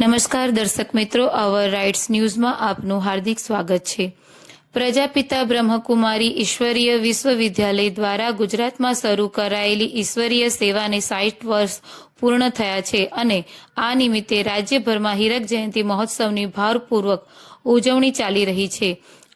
નમસ્કાર દર્શક મિત્રો અવર રાઇટ્સ ન્યૂઝમાં આપનું હાર્દિક સ્વાગત છે. પ્રજાપિતા બ્રહ્મકુમારી ઈશ્વરીય વિશ્વવિદ્યાલય દ્વારા ગુજરાતમાં શરૂ કરાયેલી ઈશ્વરીય સેવાને સાઠ વર્ષ પૂર્ણ થયા છે અને આ નિમિત્તે રાજ્યભરમાં હીરક જયંતિ મહોત્સવની ભારપૂર્વક ઉજવણી ચાલી રહી છે.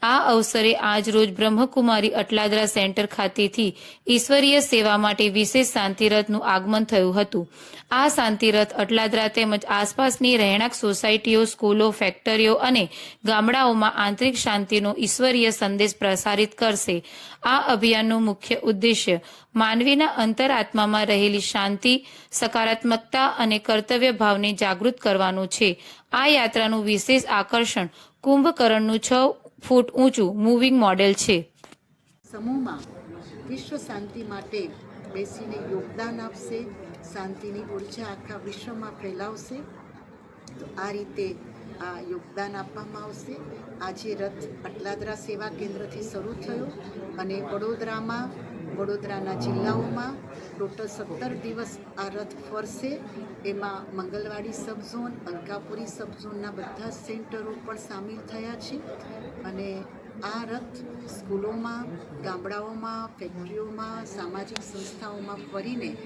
આ અવસરે આજરોજ બ્રહ્મકુમારી અટલાદરા સેન્ટર ખાતેથી ઈશ્વરીય સેવા માટે વિશેષ શાંતિરથનું આગમન થયું હતું. આ શાંતિરથ અટલાદરા તેમજ આસપાસની રહેણાંક સોસાયટીઓ, સ્કૂલો, ફેક્ટરીઓ અને ગામડાઓમાં આંતરિક શાંતિનો ઈશ્વરીય સંદેશ પ્રસારિત કરશે. આ અભિયાનનું મુખ્ય ઉદ્દેશ્ય માનવીના અંતરાત્મામાં રહેલી શાંતિ, સકારાત્મકતા અને કર્તવ્ય ભાવને જાગૃત કરવાનું છે. આ યાત્રાનું વિશેષ આકર્ષણ કુંભકરણનું છ ફૂટ ઊંચું મૂવિંગ મોડેલ છે. સમૂહમાં વિશ્વ શાંતિ માટે બેસીને યોગદાન આપશે, શાંતિની ઊર્જા આખા વિશ્વમાં ફેલાવશે. તો આ રીતે આ યોગદાન આપવામાં આવશે. આજે રથ અટલાદરા સેવા કેન્દ્રથી શરૂ થયો અને વડોદરામાં, વડોદરાના જિલ્લાઓમાં ટોટલ સત્તર દિવસ આ રથ ફરશે. એમાં મંગલવાડી સબઝોન, અલકાપુરી સબઝોનના બધા સેન્ટરો પણ સામેલ થયા છે. અને આ રથ સ્કૂલોમાં, ગામડાઓમાં, ફેક્ટરીઓમાં, સામાજિક સંસ્થાઓમાં ફરીને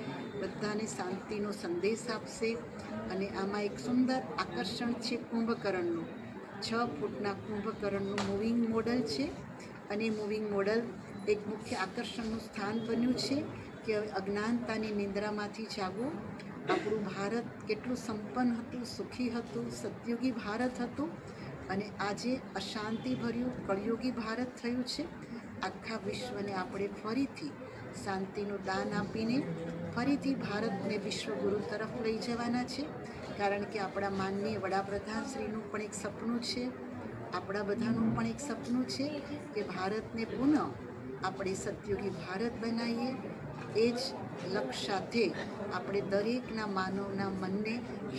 બધાને શાંતિનો સંદેશ આપશે. અને આમાં એક સુંદર આકર્ષણ છે કુંભકરણનું. છ ફૂટના કુંભકરણનું મૂવિંગ મોડલ છે. અને મૂવિંગ મોડલ એક મુખ્ય આકર્ષણનું સ્થાન બન્યું છે. કે અજ્ઞાનતાની નિંદ્રામાંથી જાગવું? આપણું ભારત કેટલું સંપન્ન હતું, સુખી હતું સતયુગી ભારત હતું અને આજે અશાંતિભર્યું, કળયુગી ભારત થયું છે. આખા વિશ્વને આપણે ફરીથી શાંતિનું દાન આપીને ફરીથી ભારતને વિશ્વગુરુ તરફ લઈ જવાના છે. કારણ કે આપણા માનનીય વડાપ્રધાનશ્રીનું પણ એક સપનું છે. આપણા બધાનું પણ એક સપનું છે કે ભારતને પુનઃ આપણે સતયુગી ભારત બનાવીએ. એ જ લક્ષ સાથે આપણે દરેકના માનવના મનને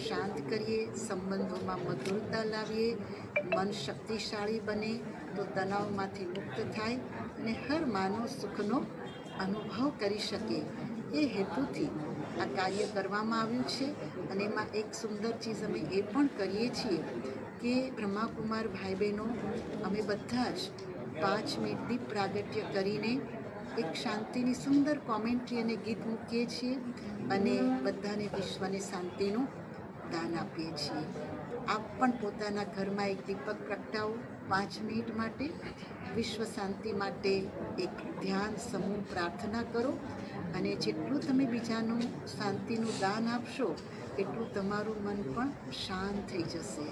શાંત કરીએ, સંબંધોમાં મધુરતા લાવીએ, મન શક્તિશાળી બને તો તણાવમાંથી મુક્ત થાય અને હર માનવ સુખનો અનુભવ કરી શકે. એ હેતુથી આ કાર્ય કરવામાં આવ્યું છે અને એમાં એક સુંદર ચીજ અમે એ પણ કરીએ છીએ કે બ્રહ્માકુમાર ભાઈ બહેનો અમે બધા જ પાંચ મિનિટ દીપ પ્રાગટ્ય કરીને એક શાંતિની સુંદર કોમેન્ટ્રી અને ગીત મૂકીએ છીએ અને બધાને વિશ્વને શાંતિનું દાન આપીએ છીએ. આપ પણ પોતાના ઘરમાં એક દીપક પ્રગટાવો. પાંચ મિનિટ માટે વિશ્વ શાંતિ માટે એક ધ્યાન સમૂહ પ્રાર્થના કરો અને જેટલું તમે બીજાનું શાંતિનું દાન આપશો એટલું તમારું મન પણ શાંત થઈ જશે.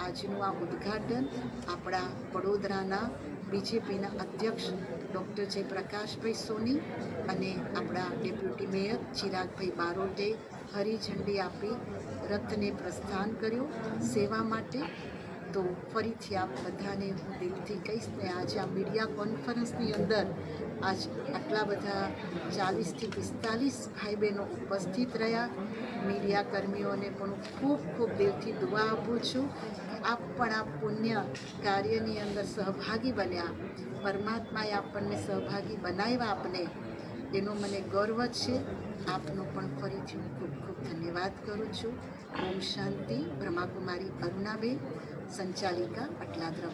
આજનું આ ઉદ્ઘાટન આપણા વડોદરાના બીજેપીના અધ્યક્ષ ડૉક્ટર જય પ્રકાશભાઈ સોની અને આપણા ડેપ્યુટી મેયર ચિરાગભાઈ બારોટે હરી ઝંડી આપી રથને પ્રસ્થાન કર્યું. સેવા માટે તો ફરીથી આપ બધાને હું દિલથી કહીશ ને આજે આ મીડિયા કોન્ફરન્સની અંદર આજ આટલા બધા ચાલીસથી પિસ્તાલીસ ભાઈ બહેનો ઉપસ્થિત રહ્યા. મીડિયા કર્મીઓને પણ ખૂબ ખૂબ દિલથી દુઆ આપું છું આપ પણ આ પુણ્ય કાર્યની અંદર સહભાગી બન્યા. પરમાત્માએ આપણને સહભાગી બનાવ્યા આપને. એનો મને ગર્વ છે. આપનો પણ ફરીથી હું ખૂબ ખૂબ ધન્યવાદ કરું છું. ઓમ શાંતિ. બ્રહ્માકુમારી અરુણાબેન. સંચાલિકા અટલાદ્રા